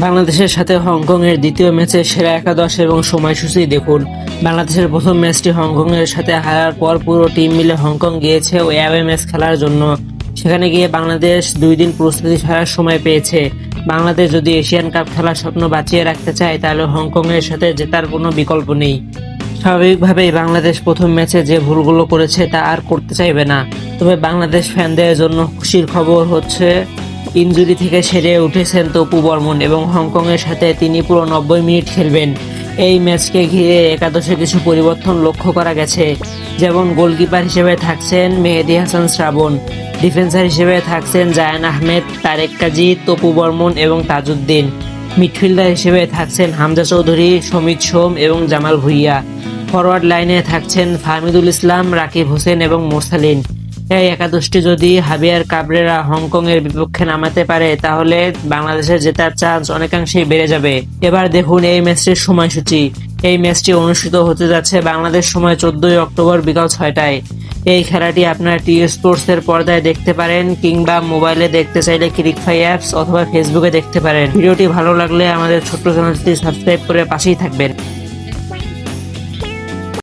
বাংলাদেশের সাথে হংকংয়ের দ্বিতীয় ম্যাচে সেরা একাদশ এবং সময়সূচি দেখুন। বাংলাদেশের প্রথম ম্যাচটি হংকংয়ের সাথে হারার পর পুরো টিম মিলে হংকং গিয়েছে ওই অ্যাওয়ে ম্যাচ খেলার জন্য। সেখানে গিয়ে বাংলাদেশ দুই দিন প্রস্তুতি ছাড়ার সময় পেয়েছে। বাংলাদেশ যদি এশিয়ান কাপ খেলার স্বপ্ন বাঁচিয়ে রাখতে চায়, তাহলে হংকংয়ের সাথে জেতার কোনো বিকল্প নেই। স্বাভাবিকভাবেই বাংলাদেশ প্রথম ম্যাচে যে ভুলগুলো করেছে, তা আর করতে চাইবে না। তবে বাংলাদেশ ফ্যানদের জন্য খুশির খবর হচ্ছে ইনজুরি থেকে সেরে উঠেছেন তপু বর্মন এবং হংকংয়ের সাথে তিনি পুরো নব্বই মিনিট খেলবেন। এই ম্যাচকে ঘিরে একাদশে কিছু পরিবর্তন লক্ষ্য করা গেছে। যেমন গোলকিপার হিসেবে থাকছেন মেহেদি হাসান শ্রাবণ, ডিফেন্সার হিসেবে থাকছেন জায়ান আহমেদ, তারেক কাজী, তপু বর্মন এবং তাজউদ্দিন। মিডফিল্ডার হিসেবে থাকছেন হামজা চৌধুরী, সমিত সোম এবং জামাল ভুইয়া। ফরওয়ার্ড লাইনে থাকছেন ফাহমিদুল ইসলাম, রাকিব হোসেন এবং মোরসালিন। এই একাদশটি যদি হাবিয়ার কাবরেরা হংকং এর বিপক্ষে নামাতে পারে, তাহলে বাংলাদেশের জেতার চান্স অনেকাংশেই বেড়ে যাবে। এবার দেখুন এই ম্যাচটির সময়সূচি। এই ম্যাচটি অনুষ্ঠিত হতে যাচ্ছে বাংলাদেশ সময় চোদ্দই অক্টোবর বিকাল ছয়টায়। এই খেলাটি আপনার টি স্পোর্টস এর পর্দায় দেখতে পারেন কিংবা মোবাইলে দেখতে চাইলে ক্রিকফাই অ্যাপস অথবা ফেসবুকে দেখতে পারেন। ভিডিওটি ভালো লাগলে আমাদের ছোট্ট চ্যানেলটি সাবস্ক্রাইব করে পাশেই থাকবেন।